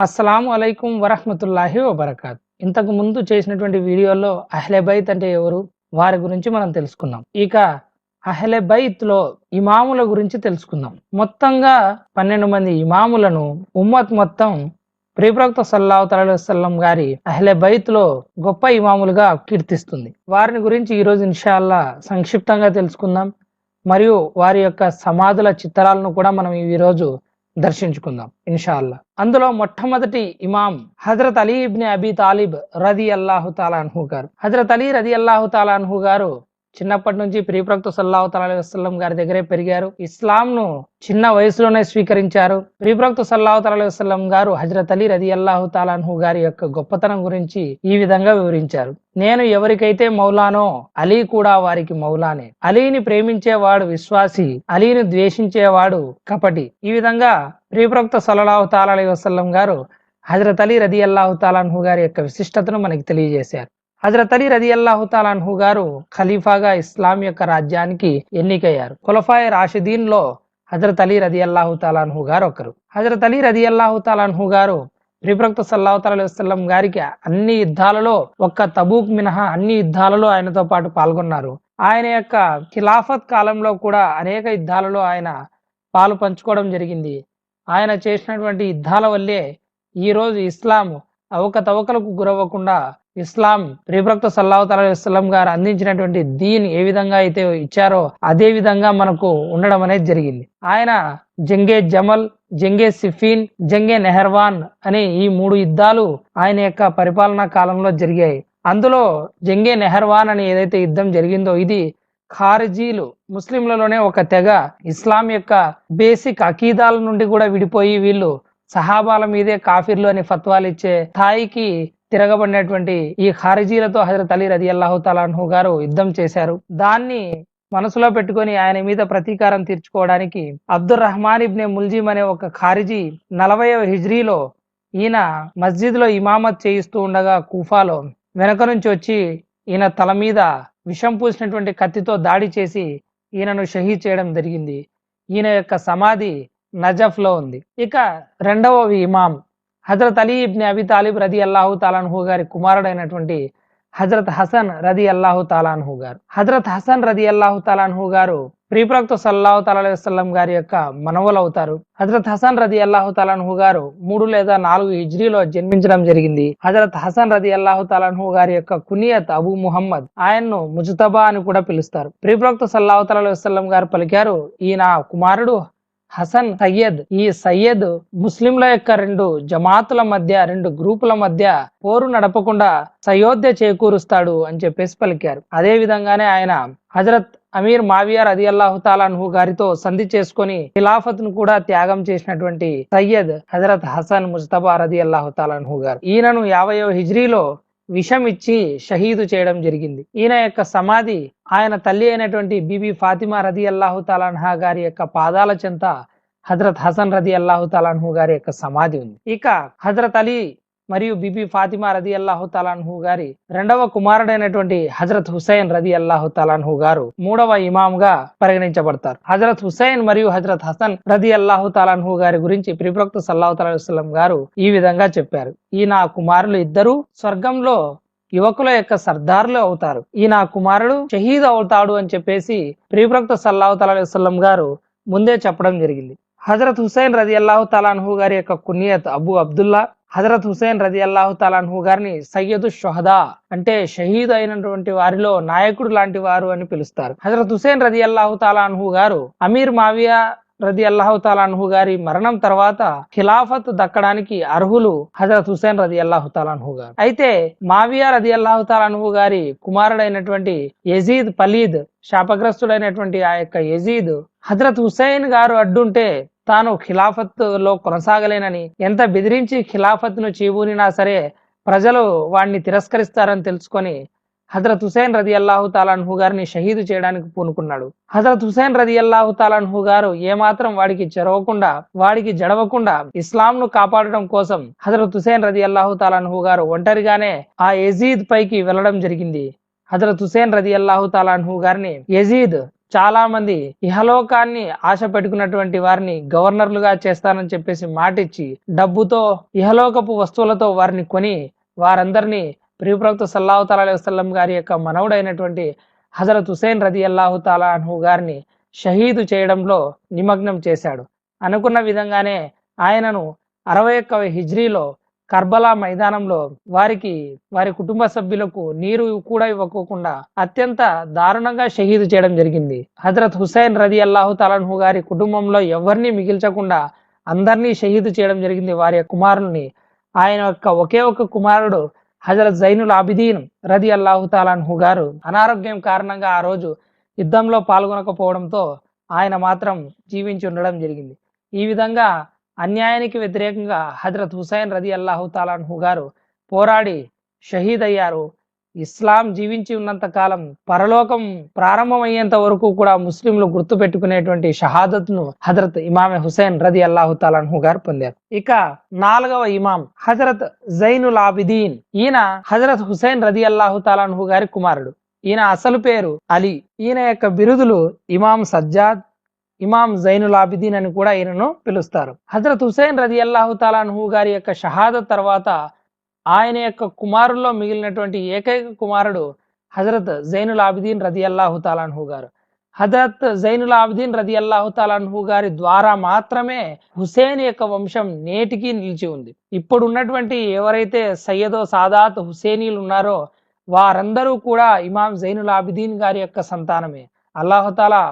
అస్సలం అలైకుం వరహమతుల్లాహి వబర్కాత్. ఇంతకు ముందు చేసినటువంటి వీడియోలో అహ్లెబైత్ అంటే ఎవరు? వారి గురించి మనం తెలుసుకున్నాం ఇక అహ్లెబైత్లో ఇమాముల గురించి తెలుసుకుందాం. మొత్తంగా పన్నెండు మంది ఇమాములను ఉమ్మత్ మొత్తం ప్రియప్రవక్త సల్లాహు తలం గారి అహ్లె బైత్లో గొప్ప ఇమాములుగా కీర్తిస్తుంది. వారిని గురించి ఈరోజు ఇన్షాల్లా సంక్షిప్తంగా తెలుసుకుందాం. మరియు వారి యొక్క సమాధుల చిత్రాలను కూడా మనం ఈ రోజు దర్శించుకుందాం ఇన్షాల్లా అందులో మొట్టమొదటి ఇమాం హజరత్ అలీ ఇబ్ని అబీ తాలిబ్ రది అల్లాహు తాలాన్హు గారు. హజరత్ అలీ రది అల్లాహు తాలాన్హు గారు చిన్నప్పటి నుంచి ప్రియప్రక్త సల్లాహు తలా వసల్లం గారి దగ్గరే పెరిగారు. ఇస్లాం ను చిన్న వయసులోనే స్వీకరించారు. ప్రియప్రక్త సల్లాహు తలా వసల్లం గారు హజరత్ అలీ రది అల్లాహు తాలాన్హు గారి యొక్క గొప్పతనం గురించి ఈ విధంగా వివరించారు. నేను ఎవరికైతే మౌలానో అలీ కూడా వారికి మౌలానే. అలీని ప్రేమించేవాడు విశ్వాసి అలీని ద్వేషించేవాడు కపటి. ఈ విధంగా ప్రియప్రక్త సల్లాహు తాలా వసల్లం గారు హజరత్ అలీ రది అల్లాహు తాలాన్హు గారి యొక్క విశిష్టతను మనకి తెలియజేశారు. హజరత్ అలీ రది అల్లాహుతాలాన్హు గారు ఖలీఫాగా ఇస్లాం యొక్క రాజ్యానికి ఎన్నికయ్యారు. కులఫాయ్ రాషిదీన్లో హజరత్ అలీ రది అల్లాహుతాలాన్హు గారు ఒకరు. హజరత్ అలీ రది అల్లాహుతాలాన్హు గారు ప్రిప్రక్త సల్లాహు వసల్లం గారికి అన్ని యుద్ధాలలో ఒక్క తబూక్ మినహా అన్ని యుద్ధాలలో ఆయనతో పాటు పాల్గొన్నారు. ఆయన యొక్క ఖిలాఫత్ కాలంలో కూడా అనేక యుద్ధాలలో ఆయన పాలు పంచుకోవడం జరిగింది. ఆయన చేసినటువంటి యుద్ధాల వల్లే ఈ రోజు ఇస్లాం అవకతవకలకు గురవ్వకుండా ఇస్లాం ప్రియప్రక్త సల్లాహతలం గారు అందించినటువంటి దీన్ ఏ విధంగా అయితే ఇచ్చారో అదే విధంగా మనకు ఉండడం అనేది జరిగింది. ఆయన జంగే జమల్ జంగే సిఫీన్ జంగే నెహర్వాన్ అనే ఈ మూడు యుద్ధాలు ఆయన యొక్క పరిపాలనా కాలంలో జరిగాయి. అందులో జంగే నెహర్వాన్ అని ఏదైతే యుద్ధం జరిగిందో ఇది ఖారిజీలు ముస్లింలలోనే ఒక తెగ ఇస్లాం యొక్క బేసిక్ అకీదాల నుండి కూడా విడిపోయి వీళ్ళు సహాబాల మీదే కాఫీర్లు అని ఫత్వాలు ఇచ్చే స్థాయికి తిరగబడినటువంటి ఈ ఖారిజీలతో హజరత్ అలీ రది అల్లాహుతాలాహు గారు యుద్ధం చేశారు. దాన్ని మనసులో పెట్టుకొని ఆయన మీద ప్రతీకారం తీర్చుకోవడానికి అబ్దుర్ రహమాన్ ఇబ్నే ముల్జీమ్ అనే ఒక ఖారిజీ నలభైవ హిజ్రీలో ఈయన మస్జిద్లో ఇమామత్ చేయిస్తూ ఉండగా కూఫాలో వెనక నుంచి వచ్చి ఈయన తల మీద విషం పూసినటువంటి కత్తితో దాడి చేసి ఈయనను షహీద్ చేయడం జరిగింది. ఈయన యొక్క సమాధి నజఫ్లో ఉంది. ఇక రెండవ ఇమాం Hazrat Ali ibn Abi Talib రది అల్లాహు తాలాన్హు గారి కుమారుడైనటువంటి హజరత్ హసన్ రది అల్లాహు తాలాన్హు గారు. హజరత్ హసన్ రది అల్లాహు తాలాన్హు గారు ప్రీప్రక్త సల్లాహు తాలం గారి యొక్క మనవలు అవుతారు హజరత్ హసన్ రది అల్లాహు తాలాన్హు గారు మూడు లేదా నాలుగు హిజ్రీలో జన్మించడం జరిగింది. హజరత్ హసన్ రది అల్లాహు తాలాన్హు గారి యొక్క కునియత్ అబు ముహమ్మద్ ఆయన్ను ముజతబా అని కూడా పిలుస్తారు. ప్రీప్రక్త సల్లాహు తాలం గారు పలికారు ఈయన కుమారుడు హసన్ సయ్యద్. ఈ సయ్యద్ ముస్లింల యొక్క రెండు జమాతుల మధ్య రెండు గ్రూపుల మధ్య పోరు నడపకుండా సయోధ్య చేకూరుస్తాడు అని చెప్పేసి పలికారు. అదే విధంగానే ఆయన హజరత్ అమీర్ మావియా రది అల్లాహుతాలాన్హు గారితో సంధి చేసుకొని ఖిలాఫత్ను కూడా త్యాగం చేసినటువంటి సయ్యద్ హజరత్ హసన్ ముస్తబా రది అల్లాహుతాలాన్హు గారు. ఈయనను యాభైవ హిజ్రీలో విషమిచ్చి షహీదు చేయడం జరిగింది. ఈయన యొక్క సమాధి ఆయన తల్లి అయినటువంటి బీబీ ఫాతిమా రది అల్లాహు తలాన్హా గారి యొక్క పాదాల చెంత హజరత్ హసన్ రది అల్లాహు తలాన్హు గారి యొక్క సమాధి ఉంది. ఇక హజరత్ అలీ మరియు బీబీ ఫాతిమా రది అల్లాహు తలాన్హు గారి రెండవ కుమారుడైనటువంటి హజరత్ హుసైన్ రది అల్లాహు తలాన్హు గారు మూడవ ఇమాం గా పరిగణించబడతారు. హజరత్ హుసైన్ మరియు హజరత్ హసన్ రది అల్లాహు తలాన్హు గారి గురించి ప్రిప్రక్త సల్లాహు తలం గారు ఈ విధంగా చెప్పారు. ఈ నా కుమారులు ఇద్దరు స్వర్గంలో యువకుల యొక్క సర్దార్లు అవుతారు. ఈ నా కుమారుడు షహీద్ అవుతాడు అని చెప్పేసి ప్రియప్రక్త సల్లాహు తలం గారు ముందే చెప్పడం జరిగింది. హజరత్ హుసేన్ రది అల్లాహు తలాన్హు గారి యొక్క కునియత్ అబు అబ్దుల్లా హజరత్ హుసేన్ రది అల్లాహు తాలాన్హు గారిని సయ్యదు షొహదా అంటే షహీద్ అయినటువంటి వారిలో నాయకుడు లాంటి వారు అని పిలుస్తారు. హజరత్ హుసేన్ రది అల్లాహు తాలాన్హు గారు అమీర్ మావియా రది అల్లాహు తాలాన్హు గారి మరణం తర్వాత ఖిలాఫత్ దక్కడానికి అర్హులు హజరత్ హుసేన్ రది అల్లాహు తాలాన్హు గారు. అయితే మావియా రది అల్లాహు తాలాన్హు గారి కుమారుడైనటువంటి యజీద్ పలీద్ శాపగ్రస్తుడైనటువంటి ఆ యొక్క యజీద్ హజరత్ హుసేన్ గారు అడ్డుంటే తాను ఖిలాఫత్లో కొనసాగలేనని ఎంత బెదిరించి ఖిలాఫత్ను సరే ప్రజలు వాడిని తిరస్కరిస్తారని తెలుసుకొని హజరత్ హుసేన్ రది అల్లాహు తాలాన్హు గారిని షహీదు చేయడానికి పూనుకున్నాడు. హజరత్ హుసేన్ రది అల్లాహు తాలాన్హు గారు ఏమాత్రం వాడికి చెరవకుండా వాడికి జడవకుండా ఇస్లాం ను కాపాడడం కోసం హజరత్ హుసేన్ రది అల్లాహు తాలాన్హు గారు ఒంటరిగానే ఆ ఎజీద్ పైకి వెళ్ళడం జరిగింది. హజరత్ హుసేన్ రది అల్లాహు తాలాన్హు గారిని ఎజీద్ చాలా మంది ఇహలోకాన్ని ఆశ పెట్టుకున్నటువంటి వారిని గవర్నర్లుగా చేస్తానని చెప్పేసి మాటిచ్చి డబ్బుతో ఇహలోకపు వస్తువులతో వారిని కొని వారందరినీ ప్రియప్రవక్త సల్లాహు తాలా వసల్లం గారి యొక్క మనవుడైనటువంటి హజరత్ హుసేన్ రది అల్లాహు తాలా గారిని షహీదు చేయడంలో నిమగ్నం చేశాడు. అనుకున్న విధంగానే ఆయనను అరవై ఒక్క హిజ్రీలో కర్బలా మైదానంలో వారికి వారి కుటుంబ సభ్యులకు నీరు కూడా ఇవ్వకోకుండా అత్యంత దారుణంగా షహీదు చేయడం జరిగింది. హజరత్ హుసైన్ రది అల్లాహు తలన్హు గారి కుటుంబంలో ఎవరిని మిగిల్చకుండా అందరినీ షహీదు చేయడం జరిగింది వారి కుమారుల్ని ఆయన యొక్క ఒకే ఒక కుమారుడు హజరత్ జైనుల్ ఆబిదీన్ రది అల్లాహు తాలాన్హు గారు అనారోగ్యం కారణంగా ఆ రోజు యుద్ధంలో పాల్గొనకపోవడంతో ఆయన మాత్రం జీవించి ఉండడం జరిగింది. ఈ విధంగా అన్యాయానికి వ్యతిరేకంగా హజరత్ హుసైన్ రది అల్లాహు తాలాన్హు గారు పోరాడి షహీద్ అయ్యారు ఇస్లాం జీవించి ఉన్నంత కాలం పరలోకం ప్రారంభమయ్యేంత వరకు కూడా ముస్లింలు గుర్తు పెట్టుకునేటువంటి షహాదత్ను హజరత్ ఇమామె హుసైన్ రది అల్లాహు తాలాన్హు గారు పొందారు. ఇక నాలుగవ ఇమాం హజరత్ జైనుల్ ఆబిదీన్. ఈయన హజరత్ హుసేన్ రది అల్లాహు తాలాన్హు గారి కుమారుడు. ఈయన అసలు పేరు అలీ. ఈయన యొక్క బిరుదులు ఇమాం సజ్జాద్ ఇమాం జైనుల్ ఆబిదీన్ అని కూడా ఈయనను పిలుస్తారు. హజరత్ హుసేన్ రది అల్లాహు తాలాన్హు గారి యొక్క షహాదత్ తర్వాత ఆయన యొక్క కుమారుల్లో మిగిలినటువంటి ఏకైక కుమారుడు హజరత్ జైనుల్ ఆబిదీన్ రది అల్లాహు తాలాన్హు గారు. హజరత్ జైనుల్ ఆబిదీన్ రది అల్లాహు తాలాన్హు గారి ద్వారా మాత్రమే హుసేన్ యొక్క వంశం నేటికి నిలిచి ఉంది. ఇప్పుడు ఉన్నటువంటి ఎవరైతే సయ్యదో సాదాత్ హుసేనీలు ఉన్నారో వారందరూ కూడా ఇమాం జైనుల్ ఆబిదీన్ గారి యొక్క సంతానమే. అల్లాహుతాలా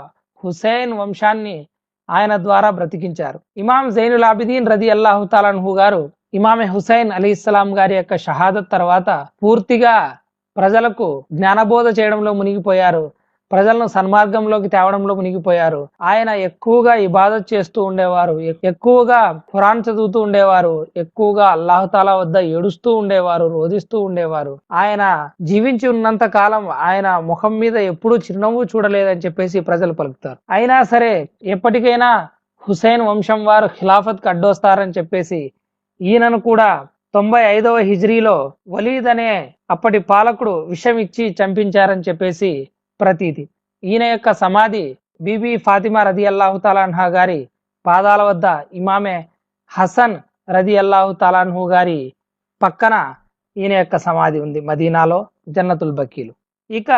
హుసేన్ వంశాన్ని ఆయన ద్వారా బ్రతికించారు. ఇమాం జైనుల్ ఆబిదీన్ రది అల్లాహుతాలన్హు గారు ఇమామె హుసైన్ అలీ ఇస్లాం గారి యొక్క షహాదత్ తర్వాత పూర్తిగా ప్రజలకు జ్ఞానబోధ చేయడంలో మునిగిపోయారు. ప్రజలను సన్మార్గంలోకి తేవడంలో మునిగిపోయారు ఆయన ఎక్కువగా ఇబాదత్ చేస్తూ ఉండేవారు. ఎక్కువగా ఖురాన్ చదువుతూ ఉండేవారు. ఎక్కువగా అల్లాహతాలా వద్ద ఏడుస్తూ ఉండేవారు రోధిస్తూ ఉండేవారు. ఆయన జీవించి ఉన్నంత కాలం ఆయన ముఖం మీద ఎప్పుడూ చిరునవ్వు చూడలేదని చెప్పేసి ప్రజలు పలుకుతారు. అయినా సరే ఎప్పటికైనా హుసేన్ వంశం వారు ఖిలాఫత్ అడ్డొస్తారని చెప్పేసి ఈయనను కూడా తొంభై ఐదవ హిజ్రీలో వలీద్ అనే అప్పటి పాలకుడు విషం ఇచ్చి చంపించారని చెప్పేసి ప్రతీతి. ఈయన యొక్క సమాధి బీబీ ఫాతిమా రది అల్లాహు తాలాన్హా గారి పాదాల వద్ద ఇమామే హసన్ రది అల్లాహు తాలాన్హు గారి పక్కన ఈయన యొక్క సమాధి ఉంది మదీనాలో జన్నతుల్ బకీలు. ఇక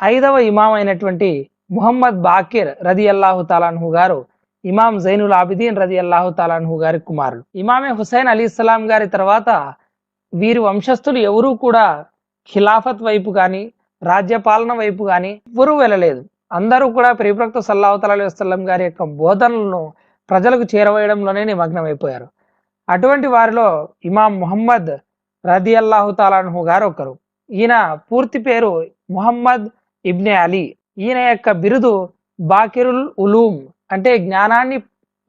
ఐదవ ఇమాం అయినటువంటి ముహమ్మద్ బాకిర్ రది అల్లాహు తాలాన్హు గారు ఇమాం జైనుల్ ఆబిదీన్ రది అల్లాహు తాలాన్హు గారి కుమారులు. ఇమామే హుసైన్ అలీ ఇస్లాం గారి తర్వాత వీరి వంశస్థులు ఎవరూ కూడా ఖిలాఫత్ వైపు కానీ రాజ్యపాలన వైపు కానీ ఎవరూ వెళ్ళలేదు. అందరూ కూడా ప్రియప్రక్త సల్లాహు తలీ గారి యొక్క బోధనలను ప్రజలకు చేరవేయడంలోనే నిమగ్నమైపోయారు. అటువంటి వారిలో ఇమాం ముహమ్మద్ రది అల్లాహు తాలాన్హు గారు ఒకరు. ఈయన పూర్తి పేరు ముహమ్మద్ ఇబ్నే అలీ. ఈయన యొక్క బిరుదు బాకిరుల్ ఉలూమ్ అంటే జ్ఞానాన్ని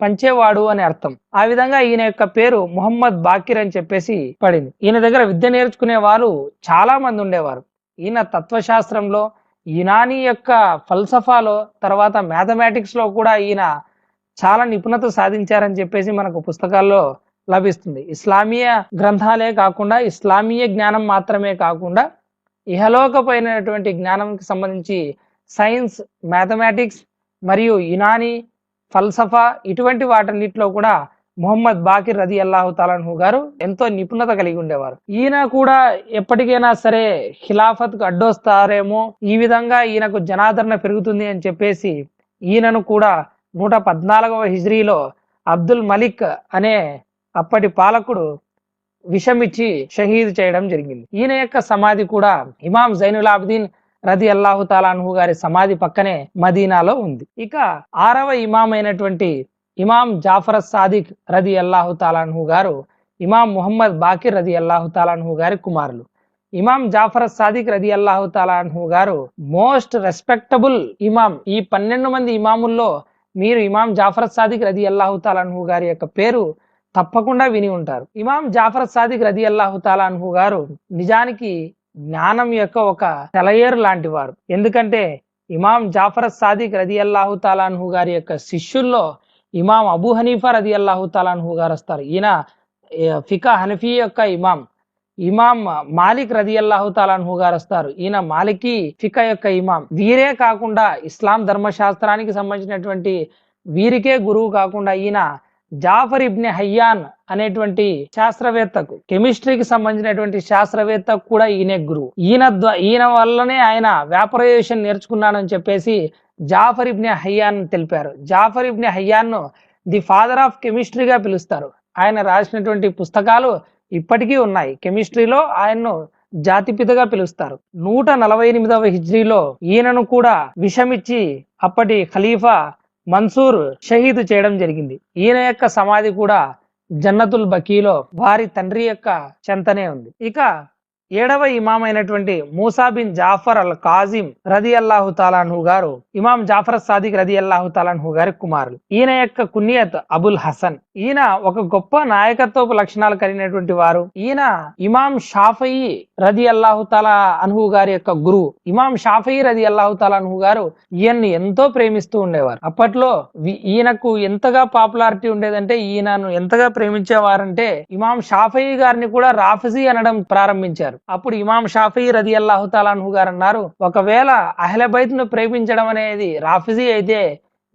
పంచేవాడు అని అర్థం. ఆ విధంగా ఈయన యొక్క పేరు ముహమ్మద్ బాకిర్ అని చెప్పేసి పడింది. ఈయన దగ్గర విద్య నేర్చుకునే వారు చాలా మంది ఉండేవారు. ఈయన తత్వశాస్త్రంలో యునానీ యొక్క ఫల్సఫాలో తర్వాత మ్యాథమెటిక్స్లో కూడా ఈయన చాలా నిపుణత సాధించారని చెప్పేసి మనకు పుస్తకాల్లో లభిస్తుంది. ఇస్లామీయ గ్రంథాలే కాకుండా ఇస్లామీయ జ్ఞానం మాత్రమే కాకుండా ఇహలోకపైనటువంటి జ్ఞానంకి సంబంధించి సైన్స్ మ్యాథమెటిక్స్ మరియు యునానీ ఫల్సఫా ఇటువంటి వాటన్నిటిలో కూడా మొహమ్మద్ బాకిర్ రది అల్లాహు తాలాన్హు గారు ఎంతో నిపుణత కలిగి ఉండేవారు. ఈయన కూడా ఎప్పటికైనా సరే ఖిలాఫత్కు అడ్డొస్తారేమో ఈ విధంగా ఈయనకు జనాదరణ పెరుగుతుంది అని చెప్పేసి ఈయనను కూడా నూట పద్నాలుగవ హిజ్రీలో అబ్దుల్ మలిక్ అనే అప్పటి పాలకుడు విషమిచ్చి షహీద్ చేయడం జరిగింది. ఈయన యొక్క సమాధి కూడా ఇమాం జైనుల్ ఆబ్దీన్ రది అల్లాహు తాలాన్హు గారి సమాధి పక్కనే మదీనాలో ఉంది. ఇక ఆరవ ఇమాం అయినటువంటి ఇమాం జాఫర్ సాదిక్ రది అల్లాహు తాలాన్హు గారు ఇమాం ముహమ్మద్ బాకిర్ రది అల్లాహు తాలాన్హు గారి కుమారులు. ఇమాం జాఫర్ సాదిక్ రది అల్లాహు తాలాన్హు గారు మోస్ట్ రెస్పెక్టబుల్ ఇమాం. ఈ పన్నెండు మంది ఇమాముల్లో మీరు ఇమాం జాఫర్ సాదిక్ రది అల్లాహు తాలాన్హు గారి యొక్క పేరు తప్పకుండా విని ఉంటారు. ఇమాం జాఫర్ సాదిక్ రది అల్లాహు తాలాన్హు గారు నిజానికి జ్ఞానం యొక్క ఒక తెలయేరు లాంటి వారు ఎందుకంటే ఇమాం జాఫర్ సాదిక్ రది అల్లాహు తాలాన్హు గారి యొక్క శిష్యుల్లో ఇమాం అబూ హనీఫా రది అల్లాహు తాలాన్హు గారు వస్తారు ఈయన ఫికా హనఫీ యొక్క ఇమాం. ఇమాం మాలిక్ రది అల్లాహు తాలాన్హు గారు వస్తారు ఈయన మాలికి ఫికా యొక్క ఇమాం. వీరే కాకుండా ఇస్లాం ధర్మశాస్త్రానికి సంబంధించినటువంటి వీరికే గురువు కాకుండా ఈయన జాఫర్ ఇబ్ని హయ్యాన్ అనేటువంటి శాస్త్రవేత్తకు కెమిస్ట్రీకి సంబంధించినటువంటి శాస్త్రవేత్తకు కూడా ఈయనే గురువు. ఈయన ద్వా- ఈయన వల్లనే ఆయన వ్యాపరైజేషన్ నేర్చుకున్నానని చెప్పేసి జాఫర్ ఇబ్ని హయ్యాన్ తెలిపారు. జాఫర్ ఇబ్ని హయ్యాన్ను ది ఫాదర్ ఆఫ్ కెమిస్ట్రీగా పిలుస్తారు. ఆయన రాసినటువంటి పుస్తకాలు ఇప్పటికీ ఉన్నాయి. కెమిస్ట్రీలో ఆయన్ను జాతిపితగా పిలుస్తారు. నూట నలభై ఎనిమిదవ హిజ్రీలో ఈయనను కూడా విషమిచ్చి అప్పటి ఖలీఫా మన్సూర్ షహీద్ చేయడం జరిగింది. ఈయన యొక్క సమాధి కూడా జన్నతుల్ బకీలో వారి తండ్రి యొక్క చెంతనే ఉంది. ఇక ఏడవ ఇమాం అయినటువంటి Musa bin Jafar al Kazim రది అల్లాహు తాలాన్హు గారు ఇమాం జాఫర్ సాదిక్ రది అల్లాహు తాలాన్హు గారి కుమారులు. ఈయన యొక్క కున్యత్ అబుల్ హసన్. ఈయన ఒక గొప్ప నాయకత్వపు లక్షణాలు కలిగినటువంటి వారు. ఈయన ఇమాం షాఫయి రది అల్లాహు తాలా అన్హు గారి యొక్క గురువు. ఇమాం షాఫయి రది అల్లాహు తాలా అన్హు గారు ఈయన్ని ఎంతో ప్రేమిస్తూ ఉండేవారు. అప్పట్లో ఈయనకు ఎంతగా పాపులారిటీ ఉండేదంటే ఈయనను ఎంతగా ప్రేమించేవారంటే ఇమాం షాఫయి గారిని కూడా రాఫిజీ అనడం ప్రారంభించారు. అప్పుడు ఇమాం షాఫీ రది అల్లాహుతాలాహు గారు అన్నారు ఒకవేళ అహ్లబైత్ను ప్రేమించడం అనేది రాఫిజీ అయితే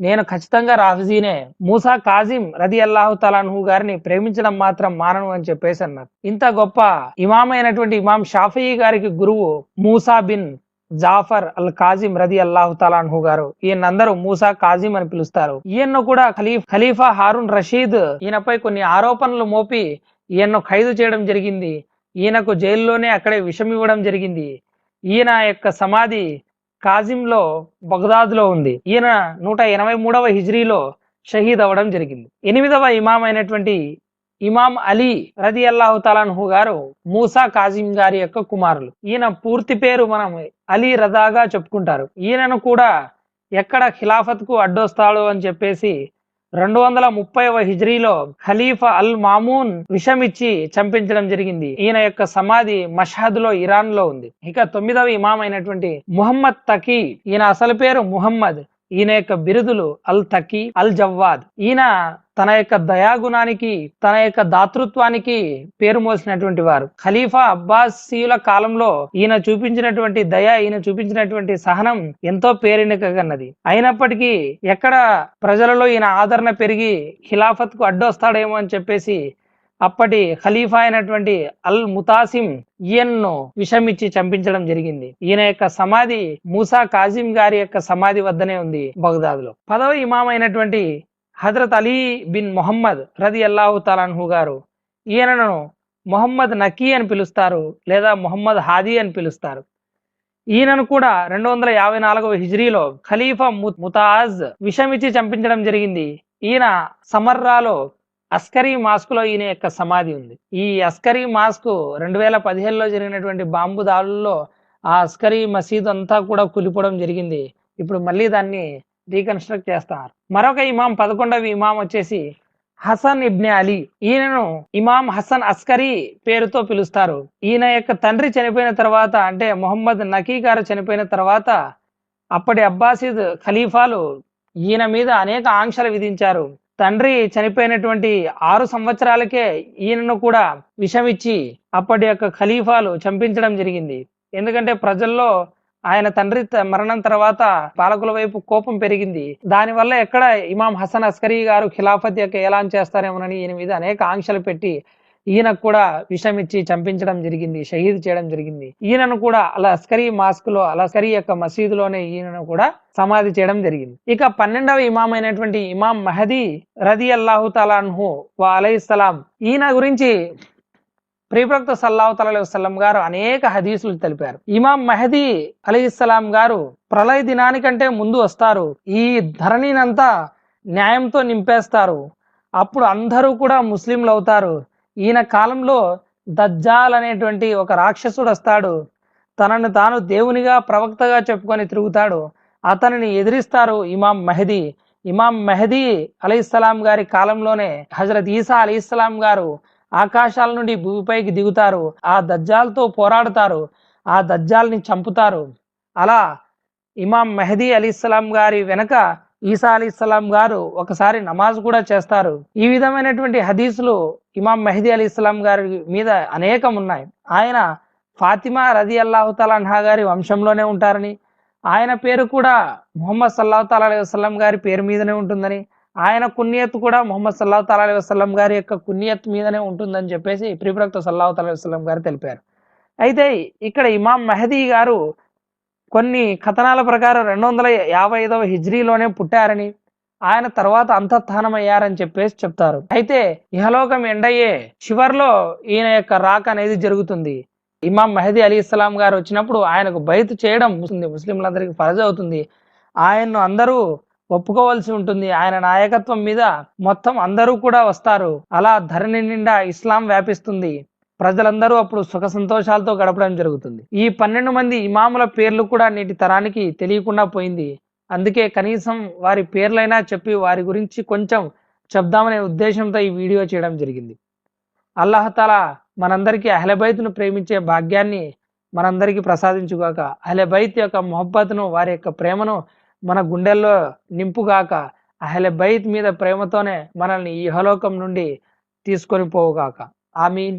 నేను ఖచ్చితంగా రాఫిజీనే మూసా కాజిం రది అల్లాహు తలాన్హు గారిని ప్రేమించడం మాత్రం మానను అని చెప్పేసి అన్నారు. ఇంత గొప్ప ఇమాం అయినటువంటి ఇమాం షాఫీ గారికి గురువు Musa bin Jafar al Kazim రది అల్లాహు తలాన్హు గారు ఈయన అందరూ మూసా కాజిం అని పిలుస్తారు. ఈయన్ను కూడా ఖలీఫ్ ఖలీఫా హారూన్ రషీద్ ఈయనపై కొన్ని ఆరోపణలు మోపి ఈయన్ను ఖైదు చేయడం జరిగింది. ఈయనకు జైల్లోనే అక్కడే విషం ఇవ్వడం జరిగింది. ఈయన యొక్క సమాధి కాజింలో బగ్దాద్లో ఉంది. ఈయన నూట ఎనభై మూడవ హిజ్రీలో షహీద్ అవ్వడం జరిగింది. ఎనిమిదవ ఇమాం అయినటువంటి ఇమాం అలీ రది అల్లాహు తలాన్హు గారు మూసా కాజిం గారి యొక్క కుమారులు. ఈయన పూర్తి పేరు మనం అలీ రదాగా చెప్పుకుంటారు. ఈయనను కూడా ఎక్కడ ఖిలాఫత్కు అడ్డొస్తాడు అని చెప్పేసి రెండు వందల ముప్పైవ హిజ్రీలో ఖలీఫా అల్ మామూన్ విషమిచ్చి చంపించడం జరిగింది. ఈయన యొక్క సమాధి మషహద్లో ఇరాన్లో ఉంది. ఇక తొమ్మిదవ ఇమాం అయినటువంటి ముహమ్మద్ తకీ ఈయన అసలు పేరు ముహమ్మద్. ఈయన యొక్క బిరుదులు అల్ తకీ అల్ జవ్వాద్. ఈయన తన యొక్క దయాగుణానికి తన యొక్క దాతృత్వానికి పేరు మోసినటువంటి వారు. ఖలీఫా అబ్బాసీయుల కాలంలో ఈయన చూపించినటువంటి దయ ఈయన చూపించినటువంటి సహనం ఎంతో పేరెనికగన్నది అయినప్పటికీ ఎక్కడ ప్రజలలో ఈయన ఆదరణ పెరిగి ఖిలాఫత్కు అడ్డొస్తాడేమో అని చెప్పేసి అప్పటి ఖలీఫా అయినటువంటి అల్ ముతాసిం ఈయన్ను విషమిచ్చి చంపించడం జరిగింది. ఈయన యొక్క సమాధి మూసా కాజిం గారి యొక్క సమాధి వద్దనే ఉంది బగ్దాద్లో పదవ ఇమాం అయినటువంటి హజరత్ అలీ బిన్ మొహమ్మద్ రది అల్లాహు తలాన్హు గారు ఈయనను మొహమ్మద్ నకీ అని పిలుస్తారు లేదా మొహమ్మద్ హాదీ అని పిలుస్తారు. ఈయనను కూడా రెండు వందల యాభై నాలుగవ హిజ్రీలో ఖలీఫా ముతాజ్ విషమిచ్చి చంపించడం జరిగింది. ఈయన సమర్రాలో అస్కరీ మాస్క్లో ఈయన యొక్క సమాధి ఉంది. ఈ అస్కరీ మాస్క్ రెండు వేల పదిహేనులో జరిగినటువంటి బాంబు దాడుల్లో ఆ అస్కరీ మసీద్ అంతా కూడా కూలిపోవడం జరిగింది. ఇప్పుడు మళ్ళీ దాన్ని రీకన్స్ట్రక్ట్ చేస్తారు మరొక ఇమాం పదకొండవ ఇమాం వచ్చేసి హసన్ ఇబ్నే అలీ. ఈయనను ఇమాం హసన్ అస్కరీ పేరుతో పిలుస్తారు. ఈయన యొక్క తండ్రి చనిపోయిన తర్వాత అంటే మొహమ్మద్ నకీ గారు చనిపోయిన తర్వాత అప్పటి అబ్బాసిద్ ఖలీఫాలు ఈయన మీద అనేక ఆంక్షలు విధించారు. తండ్రి చనిపోయినటువంటి ఆరు సంవత్సరాలకే ఈయనను కూడా విషమిచ్చి అప్పటి యొక్క ఖలీఫాలు చంపించడం జరిగింది. ఎందుకంటే ప్రజల్లో ఆయన తండ్రి త- మరణం తర్వాత పాలకుల వైపు కోపం పెరిగింది. దానివల్ల ఎక్కడ ఇమాం హసన్ అస్కరీ గారు ఖిలాఫత్ యొక్క ఎలాన్ చేస్తారేమోనని ఈయన మీద అనేక ఆంక్షలు పెట్టి ఈయనకు కూడా విషమిచ్చి చంపించడం జరిగింది షహీద్ చేయడం జరిగింది. ఈయనను కూడా అలా అస్కరీ మాస్క్లో అలా అస్కరీ యొక్క మసీదులోనే ఈయనను కూడా సమాధి చేయడం జరిగింది. ఇక పన్నెండవ ఇమాం అయినటువంటి ఇమాం మహదీ రది అల్లాహు తలాన్హు వా అలైహిస్సలాం ఈయన గురించి ప్రియప్రక్త సల్లాహు తల వసలం గారు అనేక హదీసులు తెలిపారు. ఇమాం మహదీ అలీస్లాం గారు ప్రళయ దినానికంటే ముందు వస్తారు. ఈ ధరణినంతా న్యాయంతో నింపేస్తారు. అప్పుడు అందరూ కూడా ముస్లింలు అవుతారు. ఈయన కాలంలో దజ్జాల్ అనేటువంటి ఒక రాక్షసుడు వస్తాడు. తనను తాను దేవునిగా ప్రవక్తగా చెప్పుకొని తిరుగుతాడు. అతనిని ఎదిరిస్తారు ఇమాం మెహదీ. ఇమాం మెహదీ అలీస్లాం గారి కాలంలోనే హజరత్ ఈసా అలీస్లాం గారు ఆకాశాల నుండి భూమిపైకి దిగుతారు. ఆ దజ్జాల్తో పోరాడతారు. ఆ దజ్జాల్ని చంపుతారు. అలా ఇమాం మెహదీ అలీస్లాం గారి వెనక ఈసా అలీ ఇస్లాం గారు ఒకసారి నమాజ్ కూడా చేస్తారు. ఈ విధమైనటువంటి హదీసులు ఇమాం మెహదీ అలీ ఇస్లాం గారి మీద అనేకం ఉన్నాయి. ఆయన ఫాతిమా రది అల్లాహు గారి వంశంలోనే ఉంటారని ఆయన పేరు కూడా ముహమ్మద్ సల్లాహు తాలా అలైహి వసల్లం గారి పేరు మీదనే ఉంటుందని ఆయన కున్నియత్ కూడా ముహమ్మద్ సల్లాహు తాలా అలైహి వసల్లం గారి యొక్క కున్నియత్ మీదనే ఉంటుందని చెప్పేసి ప్రిప్రక్త సల్లాహు తాలా అలైహి గారు తెలిపారు. అయితే ఇక్కడ ఇమాం మెహదీ గారు కొన్ని కథనాల ప్రకారం రెండు వందల యాభై ఐదవ హిజ్రీలోనే పుట్టారని ఆయన తర్వాత అంతఃస్థానమయ్యారని చెప్పేసి చెప్తారు. అయితే ఇహలోకం ఎండయ్యే చివర్లో ఈయన యొక్క రాక అనేది జరుగుతుంది. ఇమాం మహదీ అలీ ఇస్లాం గారు వచ్చినప్పుడు ఆయనకు బయట చేయడం ముస్లిం ముస్లింలందరికీ ఫరజ్ అవుతుంది. ఆయన్ను అందరూ ఒప్పుకోవాల్సి ఉంటుంది. ఆయన నాయకత్వం మీద మొత్తం అందరూ కూడా వస్తారు. అలా ధరణి నిండా ఇస్లాం వ్యాపిస్తుంది. ప్రజలందరూ అప్పుడు సుఖ సంతోషాలతో గడపడం జరుగుతుంది. ఈ పన్నెండు మంది ఇమాముల పేర్లు కూడా నేటి తరానికి తెలియకుండా పోయింది. అందుకే కనీసం వారి పేర్లైనా చెప్పి వారి గురించి కొంచెం చెప్దామనే ఉద్దేశంతో ఈ వీడియో చేయడం జరిగింది. అల్లహతాల మనందరికీ అహ్లబైత్ను ప్రేమించే భాగ్యాన్ని మనందరికీ ప్రసాదించుగాక అహ్లబైత్ యొక్క మొహబ్బత్ను వారి యొక్క ప్రేమను మన గుండెల్లో నింపుగాక అహ్లబైత్ మీద ప్రేమతోనే మనల్ని ఈ హలోకం నుండి తీసుకొని పోవుగాక. ఆమీన్.